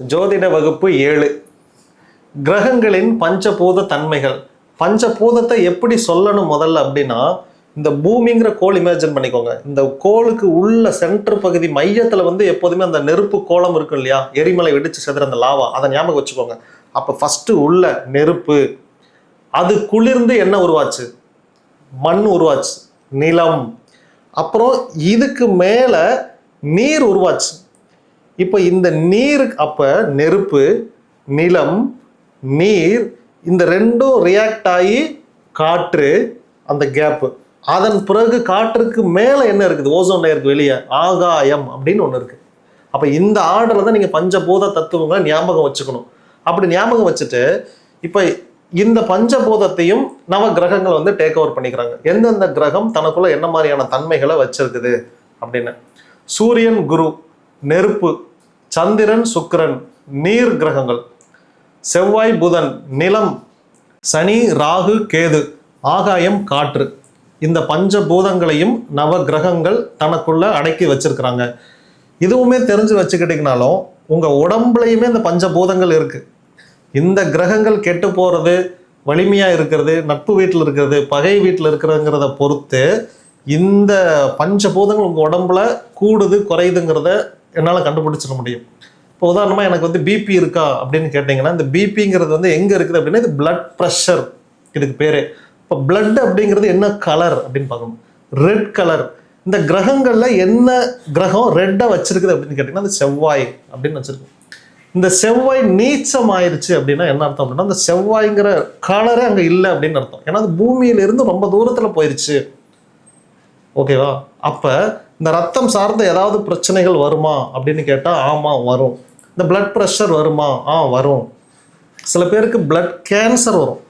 ஜோதிட வகுப்பு ஏழு. கிரகங்களின் பஞ்சபூத தன்மைகள் பஞ்சபூதத்தை எப்படி சொல்லணும் முதல்ல அப்படின்னா இந்த பூமிங்கிற கோள் இமேஜின் பண்ணிக்கோங்க. இந்த கோளுக்கு உள்ள சென்டர் பகுதி மையத்தில் வந்து எப்போதுமே அந்த நெருப்பு கோலம் இருக்கும் இல்லையா? எரிமலை வெடிச்சு செதுற அந்த லாவா அதை ஞாபகம் வச்சுக்கோங்க. அப்போ ஃபஸ்ட்டு உள்ள நெருப்பு அது குளிர்ந்து என்ன உருவாச்சு? மண் உருவாச்சு நிலம். அப்புறம் இதுக்கு மேலே நீர் உருவாச்சு. இப்போ இந்த நீர் அப்போ நெருப்பு நிலம் நீர் இந்த ரெண்டும் ரியாக்ட் ஆகி காற்று அந்த கேப்பு அதன் பிறகு காற்றுக்கு மேலே என்ன இருக்குது? ஓசோன் லேயருக்கு வெளியே ஆகாயம் அப்படின்னு ஒன்று இருக்குது அப்போ இந்த ஆர்டரில் தான் நீங்கள் பஞ்சபூத தத்துவங்களை ஞாபகம் வச்சுக்கணும். அப்படி ஞாபகம் வச்சுட்டு இப்போ இந்த பஞ்சபூதத்தையும் நவ கிரகங்கள் வந்து டேக் ஓவர் பண்ணிக்கிறாங்க. எந்தெந்த கிரகம் தனக்குள்ள என்ன மாதிரியான தன்மைகளை வச்சிருக்குது? அப்படின்னு. சூரியன் குரு. நெருப்பு சந்திரன் சுக்கிரன் நீர் கிரகங்கள் செவ்வாய் புதன் நிலம் சனி ராகு கேது ஆகாயம் காற்று. இந்த பஞ்சபூதங்களையும் நவ கிரகங்கள் தனக்குள்ள அடக்கி வச்சிருக்கிறாங்க. இதுவுமே தெரிஞ்சு வச்சுக்கிட்டீங்கனாலும் உங்க உடம்புலையுமே இந்த பஞ்சபூதங்கள் இருக்கு. இந்த கிரகங்கள் கெட்டு போறது வலிமையா இருக்கிறது நட்பு வீட்டில் இருக்கிறது பகை வீட்டில் இருக்கிறதுங்கிறத பொறுத்து இந்த பஞ்சபூதங்கள் உங்கள் உடம்புல கூடுது குறையுதுங்கிறத என்னால் கண்டுபிடிச்சிட முடியும். இப்போ உதாரணமாக எனக்கு வந்து பிபி இருக்கா அப்படின்னு கேட்டிங்கன்னா இந்த பிபிங்கிறது வந்து எங்கே இருக்குது அப்படின்னா இது பிளட் ப்ரெஷர் இதுக்கு பேரே. இப்போ பிளட் அப்படிங்கிறது என்ன கலர் அப்படின்னு பார்க்கணும். ரெட் கலர் இந்த கிரகங்களில் என்ன கிரகம் ரெட்டை வச்சிருக்குது அப்படின்னு கேட்டிங்கன்னா அந்த செவ்வாய் அப்படின்னு வச்சுருக்கோம். இந்த செவ்வாய் நீச்சம் ஆயிடுச்சு அப்படின்னா என்ன அர்த்தம் அப்படின்னா அந்த செவ்வாய்ங்கிற கலரே அங்கே இல்லை அப்படின்னு அர்த்தம். ஏன்னா அது பூமியிலிருந்து ரொம்ப தூரத்தில் போயிடுச்சு ஓகேவா? அப்போ இந்த ரத்தம் சார்ந்த ஏதாவது பிரச்சனைகள் வருமா அப்படின்னு கேட்டால் ஆமாம் வரும். இந்த பிளட் ப்ரெஷர் வருமா? ஆ வரும். சில பேருக்கு பிளட் கேன்சர் வரும்.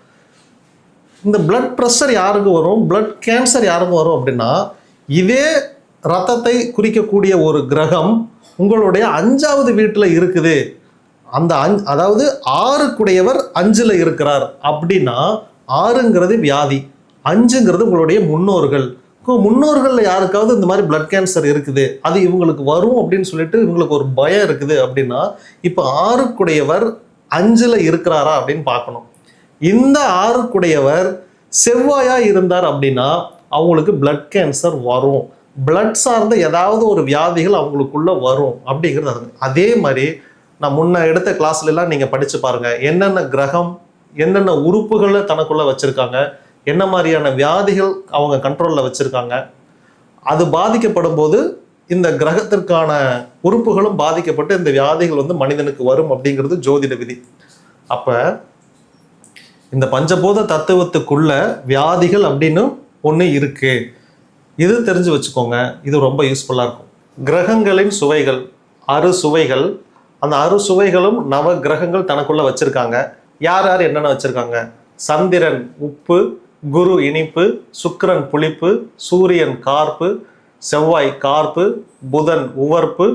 இந்த பிளட் ப்ரெஷர் யாருக்கு வரும்? பிளட் கேன்சர் யாருக்கு வரும் அப்படின்னா இதே ரத்தத்தை குறிக்கக்கூடிய ஒரு கிரகம் உங்களுடைய அஞ்சாவது வீட்டில் இருக்குது. அந்த அஞ் அதாவது ஆறுக்குடையவர் அஞ்சில் இருக்கிறார். அப்படின்னா ஆறுங்கிறது வியாதி அஞ்சுங்கிறது உங்களுடைய முன்னோர்கள். முன்னோர்களில் யாருக்காவது இந்த மாதிரி பிளட் கேன்சர் இருக்குது அது இவங்களுக்கு வரும் அப்படின்னு சொல்லிட்டு இவங்களுக்கு ஒரு பயம் இருக்குது அப்படின்னா இப்போ ஆறுக்குடையவர் அஞ்சில் இருக்கிறாரா அப்படின்னு பார்க்கணும். இந்த ஆறுக்குடையவர் செவ்வாயாக இருந்தார் அப்படின்னா அவங்களுக்கு பிளட் கேன்சர் வரும். பிளட் சார்ந்த ஏதாவது ஒரு வியாதிகள் அவங்களுக்குள்ளே வரும் அப்படிங்கிறது அது. அதே மாதிரி நான் முன்ன எடுத்த கிளாஸ்லலாம் நீங்கள் படித்து பாருங்கள் என்னென்ன கிரகம் என்னென்ன உறுப்புகளை தனக்குள்ளே வச்சுருக்காங்க என்ன மாதிரியான வியாதிகள் அவங்க கண்ட்ரோலில் வச்சுருக்காங்க? அது பாதிக்கப்படும் போது இந்த கிரகத்திற்கான உறுப்புகளும் பாதிக்கப்பட்டு இந்த வியாதிகள் வந்து மனிதனுக்கு வரும் அப்படிங்கிறது ஜோதிட விதி. அப்போ இந்த பஞ்சபூத தத்துவத்துக்குள்ள வியாதிகள் அப்படின்னு ஒன்று இருக்கு. இது தெரிஞ்சு வச்சுக்கோங்க. இது ரொம்ப யூஸ்ஃபுல்லாக இருக்கும். கிரகங்களின் சுவைகள் அறு சுவைகள் அந்த அறு சுவைகளும் நவ கிரகங்கள் தனக்குள்ளே வச்சுருக்காங்க. யார் யார் என்னென்ன வச்சுருக்காங்க? சந்திரன் உப்பு குரு இனிப்பு சுக்கிரன் புளிப்பு சூரியன் கார்ப்பு செவ்வாய் கார்ப்பு புதன் உவர்ப்பு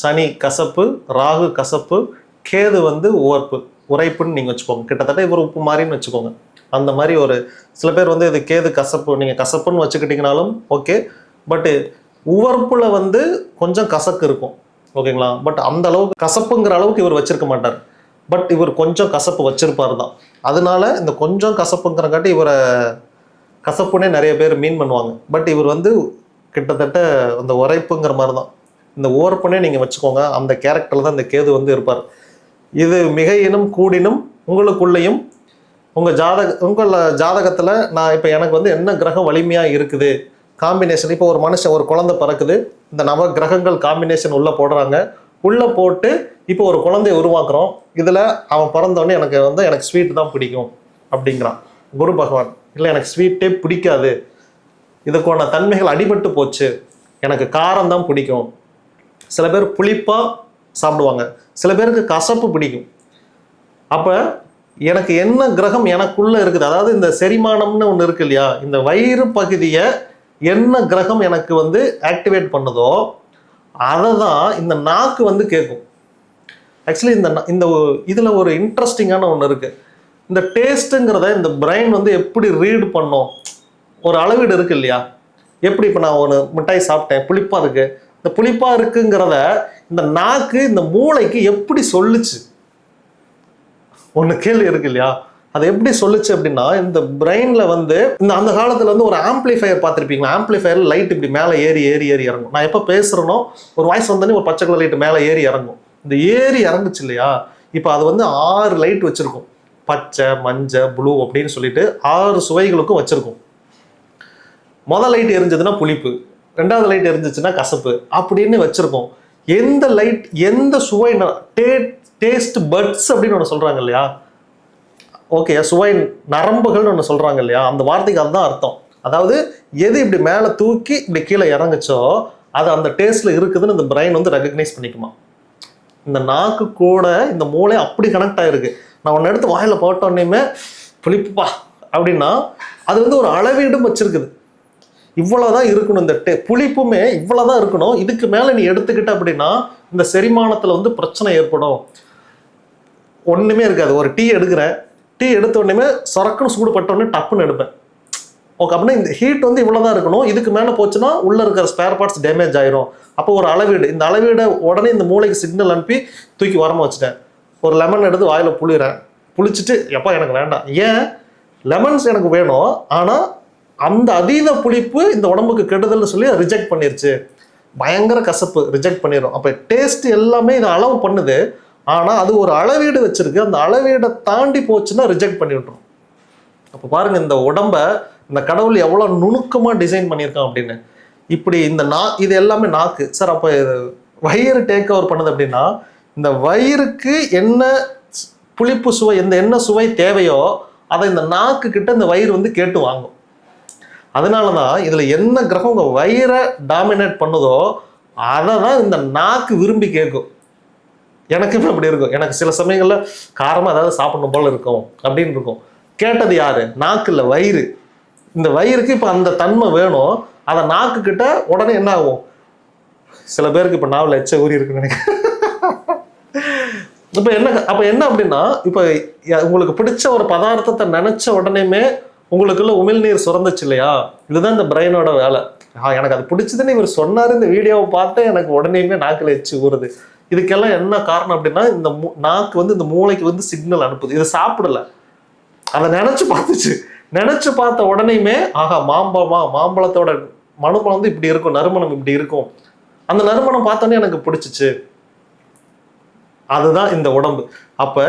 சனி கசப்பு ராகு கசப்பு கேது வந்து உவர்ப்பு. உரைப்புன்னு நீங்கள் வச்சுக்கோங்க. கிட்டத்தட்ட இவர் உப்பு மாதிரின்னு வச்சுக்கோங்க. அந்த மாதிரி ஒரு சில பேர் வந்து இது கேது கசப்பு நீங்கள் கசப்புன்னு வச்சுக்கிட்டீங்கனாலும் ஓகே. பட்டு உவர்ப்பில் வந்து கொஞ்சம் கசக்கு இருக்கும். ஓகேங்களா? பட் அந்த அளவுக்கு கசப்புங்கிற அளவுக்கு இவர் வச்சிருக்க மாட்டார். பட் இவர் கொஞ்சம் கசப்பு வச்சிருப்பார் தான். அதனால இந்த கொஞ்சம் கசப்புங்கிறங்காட்டி இவரை கசப்புனே நிறைய பேர் மீன் பண்ணுவாங்க. பட் இவர் வந்து கிட்டத்தட்ட அந்த உரைப்புங்கிற மாதிரி தான். இந்த ஓர்ப்புனே நீங்கள் வச்சுக்கோங்க அந்த கேரக்டரில் தான் இந்த கேது வந்து இருப்பார். இது மிகையினும் கூடினும் உங்களுக்குள்ளேயும் உங்கள் ஜாதக உங்கள் ஜாதகத்தில் நான் இப்போ எனக்கு வந்து என்ன கிரகம் வலிமையாக இருக்குது? காம்பினேஷன் இப்போ ஒரு மனுஷன் ஒரு குழந்தை பிறக்குது. இந்த நவ கிரகங்கள் காம்பினேஷன் உள்ளே போடுறாங்க. உள்ளே போட்டு இப்போ ஒரு குழந்தைய உருவாக்குறோம். இதில் அவன் பிறந்தவொடனே எனக்கு வந்து எனக்கு ஸ்வீட் தான் பிடிக்கும் அப்படிங்கிறான். குரு பகவான் இல்லை எனக்கு ஸ்வீட்டே பிடிக்காது. இதுக்கான தன்மைகள் அடிபட்டு போச்சு. எனக்கு காரம் தான் பிடிக்கும். சில பேர் புளிப்பாக சாப்பிடுவாங்க. சில பேருக்கு கசப்பு பிடிக்கும். அப்போ எனக்கு என்ன கிரகம் எனக்குள்ளே இருக்குது? அதாவது இந்த செரிமானம்னு ஒன்று இருக்கு இல்லையா? இந்த வயிறு பகுதியை என்ன கிரகம் எனக்கு வந்து ஆக்டிவேட் பண்ணுதோ அதை தான் இந்த நாக்கு வந்து கேட்கும் ஆக்சுவலி இந்த இந்த இதில் ஒரு இன்ட்ரெஸ்டிங்கான ஒன்று இருக்குது இந்த டேஸ்ட்டுங்கிறத இந்த பிரெயின் வந்து எப்படி ரீட் பண்ணும்? ஒரு அளவீடு இருக்கு இல்லையா? எப்படி இப்போ நான் ஒரு மிட்டாய் சாப்பிட்டேன் புளிப்பாக இருக்குது இந்த புளிப்பாக புளிப்பா இருக்குங்கிறத இந்த நாக்கு இந்த மூளைக்கு எப்படி சொல்லுச்சு? ஒன்று கேள்வி இருக்கு இல்லையா? அது எப்படி சொல்லுச்சு அப்படின்னா இந்த பிரெயின்ல வந்து இந்த அந்த காலத்துல வந்து ஒரு ஆம்பிளிஃபயர் பார்த்துருப்பீங்களா? ஆம்பிளிஃபயர் லைட் இப்படி மேலே ஏறி ஏறி ஏறி இறங்கும். நான் எப்போ பேசுறேனோ ஒரு வாய்ஸ் வந்தோடனே ஒரு பச்சை கலர் லைட் மேலே ஏறி இறங்கும். இந்த ஏறி இறங்குச்சு இல்லையா? இப்போ அது வந்து ஆறு லைட் வச்சிருக்கும். பச்சை மஞ்சள் ப்ளூ அப்படின்னு சொல்லிட்டு ஆறு சுவைகளுக்கும் வச்சிருக்கும். முதல் லைட் எரிஞ்சதுன்னா புளிப்பு. ரெண்டாவது லைட் எரிஞ்சிச்சுன்னா கசப்பு. அப்படின்னு வச்சிருக்கோம். எந்த லைட் எந்த சுவை டேஸ்ட் பட்ஸ் அப்படின்னு ஒன்று சொல்கிறாங்க இல்லையா? ஓகே சுவை நரம்புகள்னு ஒன்று சொல்கிறாங்க இல்லையா? அந்த வார்த்தைக்கு அதுதான் அர்த்தம். அதாவது எது இப்படி மேலே தூக்கி இப்படி கீழே இறங்குச்சோ அது அந்த டேஸ்ட்டில் இருக்குதுன்னு இந்த பிரெயின் வந்து ரெகக்னைஸ் பண்ணிக்குமா? இந்த நாக்கு கூட இந்த மூளை அப்படி கனெக்ட் ஆகிருக்கு நான் ஒன்று எடுத்து வாயில் போட்டோன்னே புளிப்புப்பா அப்படின்னா அது வந்து ஒரு அளவீடும் வச்சிருக்குது. இவ்வளோதான் இருக்கணும் இந்த டே புளிப்புமே இவ்வளோதான் இருக்கணும். இதுக்கு மேலே நீ எடுத்துக்கிட்ட அப்படின்னா இந்த செரிமானத்தில் வந்து பிரச்சனை ஏற்படும். ஒன்றுமே இருக்காது. ஒரு டீ எடுக்கிறேன் டீ எடுத்த உடனே சொரக்குன்னு சூடு பட்ட டப்புன்னு எடுப்பேன். ஓகே அப்படின்னா இந்த ஹீட் வந்து இவ்வளோ தான் இருக்கணும். இதுக்கு மேலே போச்சுன்னா உள்ளே இருக்கிற ஸ்பேர் பார்ட்ஸ் டேமேஜ் ஆயிரும். அப்போ ஒரு அளவீடு. இந்த அளவீடை உடனே இந்த மூளைக்கு சிக்னல் அனுப்பி தூக்கி உரமா வச்சுட்டேன். ஒரு லெமன் எடுத்து வாயில் புளிறேன். புளிச்சிட்டு எப்பா எனக்கு வேண்டாம். ஏன்? லெமன்ஸ் எனக்கு வேணும். ஆனால் அந்த அதீத புளிப்பு இந்த உடம்புக்கு கெடுதல்னு சொல்லி ரிஜெக்ட் பண்ணிருச்சு. பயங்கர கசப்பு ரிஜெக்ட் பண்ணிடும் அப்போ டேஸ்ட் எல்லாமே இதை அளவு பண்ணுது. ஆனால் அது ஒரு அளவீடு வச்சுருக்கு. அந்த அளவீடை தாண்டி போச்சுன்னா ரிஜெக்ட் பண்ணி விட்டுரும். அப்போ பாருங்கள் இந்த உடம்பை இந்த கடவுள் எவ்வளோ நுணுக்கமாக டிசைன் பண்ணியிருக்கான் அப்படின்னு. இப்படி இந்த நா இது எல்லாமே நாக்கு. சார் அப்போ வயிறு டேக் ஓவர் பண்ணுது அப்படின்னா இந்த வயிறுக்கு என்ன ஸ்- புளிப்பு சுவை இந்த என்ன சுவை தேவையோ அதை இந்த நாக்கு கிட்ட இந்த வயிறு வந்து கேட்டு வாங்கும். அதனால தான் இதில் என்ன கிரகம் உங்கள் வயிறை டாமினேட் பண்ணுதோ அதை தான் இந்த நாக்கு விரும்பி கேட்கும். எனக்குமே அப்படி இருக்கும். எனக்கு சில சமயங்களில் காரமாக ஏதாவது சாப்பிடணும் போல இருக்கும் அப்படின்னு இருக்கும். கேட்டது யாரு? நாக்கு இல்லை வயிறு. இந்த வயிறுக்கு இப்போ அந்த தன்மை வேணும். அதை நாக்கு கிட்ட உடனே என்ன ஆகும்? சில பேருக்கு இப்போ நாவல் எச்ச ஊறி இருக்குன்னு நினைக்கிறேன். இப்போ என்ன அப்போ என்ன அப்படின்னா இப்போ உங்களுக்கு பிடிச்ச ஒரு பதார்த்தத்தை நினைச்ச உடனேமே உங்களுக்குள்ள உமிழ்நீர் சுரந்துச்சு இல்லையா? இதுதான் இந்த பிரெயினோட வேலை. எனக்கு அது பிடிச்சதுன்னு இவர் சொன்னாரு. இந்த வீடியோவை பார்த்து எனக்கு உடனேயுமே நாக்கில் எச்சு ஊறுது. இதுக்கெல்லாம் என்ன காரணம் அப்படின்னா இந்த நாக்கு வந்து இந்த மூளைக்கு வந்து சிக்னல் அனுப்புது. இதை சாப்பிடல. அதை நினைச்சு பார்த்துச்சு. நினைச்சு பார்த்த உடனேயுமே ஆகா மாம்பழமா மாம்பழத்தோட மனுபலம் வந்து இப்படி இருக்கும் நறுமணம் இப்படி இருக்கும். அந்த நறுமணம் பார்த்தோன்னே எனக்கு பிடிச்சிச்சு. அதுதான் இந்த உடம்பு. அப்ப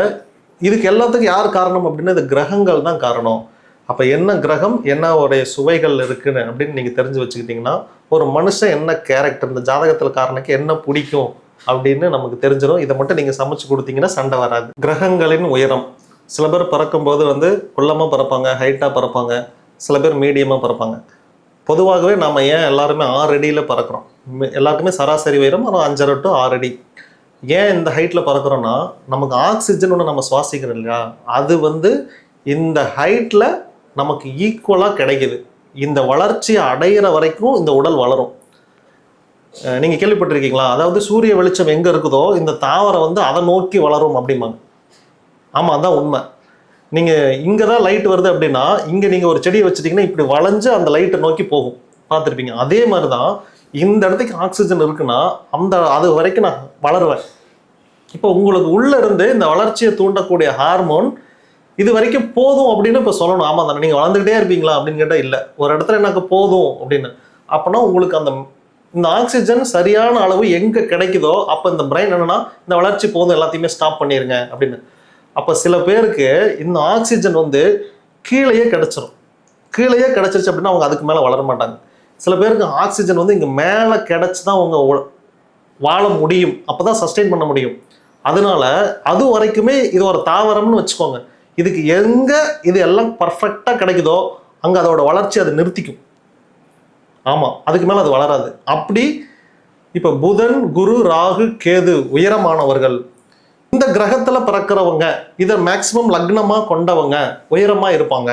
இதுக்கு எல்லாத்துக்கும் யார் காரணம் அப்படின்னா இந்த கிரகங்கள் தான் காரணம். அப்ப என்ன கிரகம் என்ன உடைய சுவைகள் இருக்குன்னு அப்படின்னு நீங்க தெரிஞ்சு வச்சுக்கிட்டீங்கன்னா ஒரு மனுஷன் என்ன கேரக்டர் இந்த ஜாதகத்துல காரணக்கு என்ன பிடிக்கும்? அப்படின்னு நமக்கு தெரிஞ்சிடும் இதை மட்டும் நீங்கள் சமைச்சு கொடுத்தீங்கன்னா சண்டை வராது. கிரகங்களின் உயரம். சில பேர் பறக்கும்போது வந்து குள்ளமாக பறப்பாங்க ஹைட்டாக பறப்பாங்க. சில பேர் மீடியமாக பறப்பாங்க. பொதுவாகவே நம்ம ஏன் எல்லாருமே ஆறு அடியில் பறக்கிறோம்? எல்லாருக்குமே சராசரி உயரம் ஒரு அஞ்சரை டு ஆறு அடி. ஏன் இந்த ஹைட்டில் பறக்கிறோன்னா நமக்கு ஆக்சிஜன் ஒன்று நம்ம சுவாசிக்கிறோம் இல்லையா? அது வந்து இந்த ஹைட்டில் நமக்கு ஈக்குவலாக கிடைக்குது. இந்த வளர்ச்சியை அடையிற வரைக்கும் இந்த உடல் வளரும். நீங்கள் நீங்க கேள்விப்பட்டிருக்கீங்களா? அதாவது சூரிய வெளிச்சம் எங்க இருக்குதோ இந்த தாவரம் வந்து அதை நோக்கி வளரும் அப்படிம்பாங்க. ஆமா அதான் உண்மை. நீங்க இங்க தான் லைட் வருது அப்படின்னா இங்க நீங்க ஒரு செடியை வச்சிட்டீங்கன்னா இப்படி வளைஞ்சு அந்த லைட்டை நோக்கி போகும். பார்த்துருப்பீங்க. அதே மாதிரி தான் இந்த இடத்துக்கு ஆக்சிஜன் இருக்குன்னா அந்த அது வரைக்கும் நான் வளருவேன். இப்போ உங்களுக்கு உள்ள இருந்து இந்த வளர்ச்சியை தூண்டக்கூடிய ஹார்மோன் இது வரைக்கும் போதும் அப்படின்னு இப்போ சொல்லணும். ஆமாம் தானே? நீங்கள் வளர்ந்துக்கிட்டே இருப்பீங்களா அப்படின்னு கேட்டால் இல்லை. ஒரு இடத்துல எனக்கு போதும் அப்படின்னு. அப்போனா உங்களுக்கு அந்த இந்த ஆக்சிஜன் சரியான அளவு எங்க கிடைக்குதோ அப்போ இந்த பிரெயின் என்னன்னா இந்த வளர்ச்சி போதும் எல்லாத்தையுமே ஸ்டாப் பண்ணிருங்க அப்படின்னு. அப்போ சில பேருக்கு இந்த ஆக்சிஜன் வந்து கீழேயே கிடைச்சிரும். கீழேயே கிடைச்சிருச்சு அப்படின்னா அவங்க அதுக்கு மேலே வளர மாட்டாங்க. சில பேருக்கு ஆக்சிஜன் வந்து இங்கே மேலே கிடச்சி தான் அவங்க வாழ முடியும். அப்போ தான் சஸ்டெயின் பண்ண முடியும். அதனால அது வரைக்குமே இது ஒரு தாவரம்னு வச்சுக்கோங்க. இதுக்கு எங்க இது எல்லாம் பர்ஃபெக்டாக கிடைக்குதோ அங்கே அதோட வளர்ச்சி அதை நிறுத்திக்கும். ஆமாம் அதுக்கு மேலே அது வளராது. அப்படி இப்போ புதன் குரு ராகு கேது உயரமானவர்கள் இந்த கிரகத்தில் பிறக்கிறவங்க இதை மேக்சிமம் லக்னமாக கொண்டவங்க உயரமாக இருப்பாங்க.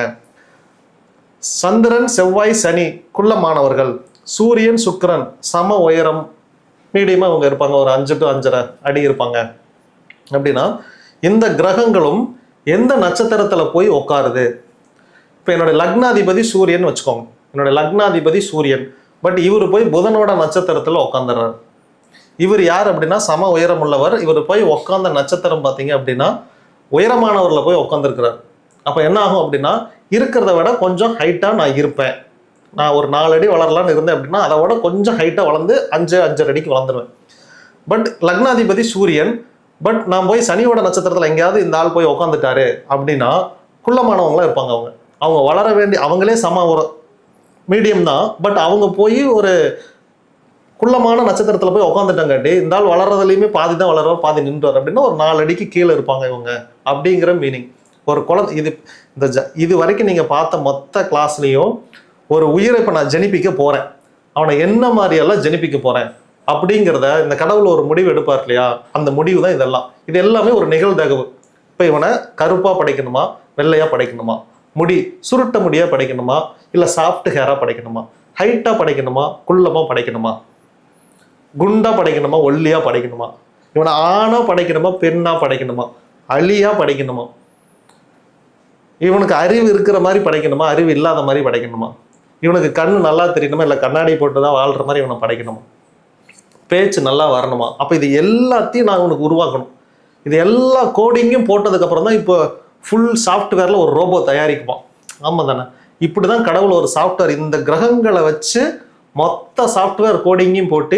சந்திரன் செவ்வாய் சனி குள்ளமானவர்கள் சூரியன் சுக்கிரன் சம உயரம் மீடியமாக இவங்க இருப்பாங்க ஒரு அஞ்சு டு அஞ்சரை அடி இருப்பாங்க. அப்படின்னா இந்த கிரகங்களும் எந்த நட்சத்திரத்தில் போய் உட்காருது இப்போ என்னுடைய லக்னாதிபதி சூரியன் வச்சுக்கோங்க. என்னோட லக்னாதிபதி சூரியன். பட் இவர் போய் புதனோட நட்சத்திரத்தில் உட்காந்துறாரு இவர் யார் அப்படின்னா சம உயரமுள்ளவர். இவர் போய் உட்காந்த நட்சத்திரம் பார்த்தீங்க அப்படின்னா உயரமானவரில் போய் உட்காந்துருக்கிறார் அப்போ என்ன ஆகும் அப்படின்னா இருக்கிறத விட கொஞ்சம் ஹைட்டாக நான் இருப்பேன். நான் ஒரு நாலு அடி வளரலான்னு இருந்தேன் அப்படின்னா அதை விட கொஞ்சம் ஹைட்டாக வளர்ந்து அஞ்சு அஞ்சரை அடிக்கு வளர்ந்துருவேன். பட் லக்னாதிபதி சூரியன் பட் நான் போய் சனியோட நட்சத்திரத்தில் எங்கேயாவது இந்த ஆள் போய் உட்காந்துட்டாரு அப்படின்னா குள்ளமானவங்களாம் இருப்பாங்க அவங்க. அவங்க வளர வேண்டிய அவங்களே சம உரம் மீடியம் தான். பட் அவங்க போய் ஒரு குள்ளமான நட்சத்திரத்தில் போய் உட்காந்துட்டாங்காட்டி இந்த ஆள் வளர்றதுலையுமே பாதி தான் வளருவார் பாதி நின்றுவார் அப்படின்னா ஒரு நாலு அடிக்கு கீழே இருப்பாங்க இவங்க அப்படிங்கிற மீனிங் ஒரு குழந்தை இது இந்த ஜ இது வரைக்கும் நீங்கள் பார்த்த மொத்த கிளாஸ்லேயும் ஒரு உயிரை இப்போ நான் ஜெனிப்பிக்க போகிறேன் அவனை என்ன மாதிரியெல்லாம் ஜெனிப்பிக்க போகிறேன் அப்படிங்கிறத இந்த கடவுள் ஒரு முடிவு எடுப்பார் இல்லையா? அந்த முடிவு தான் இதெல்லாம். இது எல்லாமே ஒரு நிகழ்தகவு. இப்போ இவனை கருப்பாக படைக்கணுமா வெள்ளையாக படைக்கணுமா? முடி சுருட்ட முடியாக படைக்கணுமா? இல்லை சாஃப்ட் ஹேராக படைக்கணுமா? ஹைட்டாக படைக்கணுமா? குள்ளமாக படைக்கணுமா? குண்டாக படைக்கணுமா? ஒல்லியாக படைக்கணுமா? இவனை ஆணாக படைக்கணுமா? பெண்ணாக படைக்கணுமா? அழியாக படைக்கணுமா? இவனுக்கு அறிவு இருக்கிற மாதிரி படைக்கணுமா? அறிவு இல்லாத மாதிரி படைக்கணுமா? இவனுக்கு கண்ணு நல்லா தெரியணுமா? இல்லை கண்ணாடி போட்டு தான் வாழ்கிற மாதிரி இவனை படைக்கணுமா? பேச்சு நல்லா வரணுமா? அப்போ இது எல்லாத்தையும் நான் உனக்கு உருவாக்கணும். இது எல்லா கோடிங்கும் போட்டதுக்கப்புறம் தான் இப்போ ஃபுல் சாஃப்ட்வேரில் ஒரு ரோபோ தயாரிக்குமா ஆமாம் தானே. இப்படி தான் கடவுள் ஒரு சாஃப்ட்வேர் இந்த கிரகங்களை வச்சு மொத்த சாஃப்ட்வேர் கோடிங்கையும் போட்டு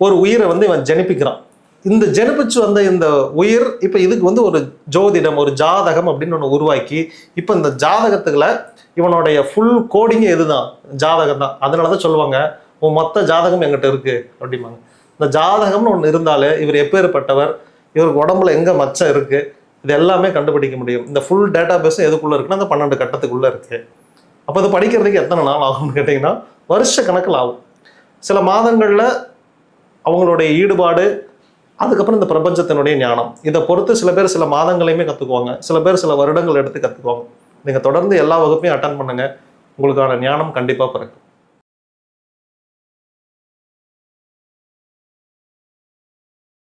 ஒரு உயிரை வந்து இவன் ஜெனிப்பிக்கிறான். இந்த ஜெனிப்பிச்சு வந்த இந்த உயிர் இப்போ இதுக்கு வந்து ஒரு ஜோதிடம் ஒரு ஜாதகம் அப்படின்னு ஒன்று உருவாக்கி இப்போ இந்த ஜாதகத்துக்குள்ள இவனுடைய ஃபுல் கோடிங்கே இதுதான். ஜாதகம் தான். அதனால தான் சொல்லுவாங்க உன் மொத்த ஜாதகம் எங்கிட்ட இருக்குது அப்படிம்பாங்க. இந்த ஜாதகம்னு ஒன்று இருந்தாலே இவர் எப்பேற்பட்டவர் இவருக்கு உடம்புல எங்கே மச்சம் இருக்குது இது எல்லாமே கண்டுபிடிக்க முடியும். இந்த ஃபுல் டேட்டா பேஸும் எதுக்குள்ளே இருக்குன்னா அந்த பன்னெண்டு கட்டத்துக்குள்ளே இருக்குது அப்போ அது படிக்கிறதுக்கு எத்தனை நாள் ஆகும்னு கேட்டிங்கன்னா வருஷ கணக்கில் ஆகும். சில மாதங்களில் அவங்களுடைய ஈடுபாடு அதுக்கப்புறம் இந்த பிரபஞ்சத்தினுடைய ஞானம். இதை பொறுத்து சில பேர் சில மாதங்களையுமே கற்றுக்குவாங்க சில பேர் சில வருடங்கள் எடுத்து கற்றுக்குவாங்க நீங்கள் தொடர்ந்து எல்லா வகுப்பையும் அட்டன் பண்ணுங்கள் உங்களுக்கான ஞானம் கண்டிப்பாக பிறக்கும்.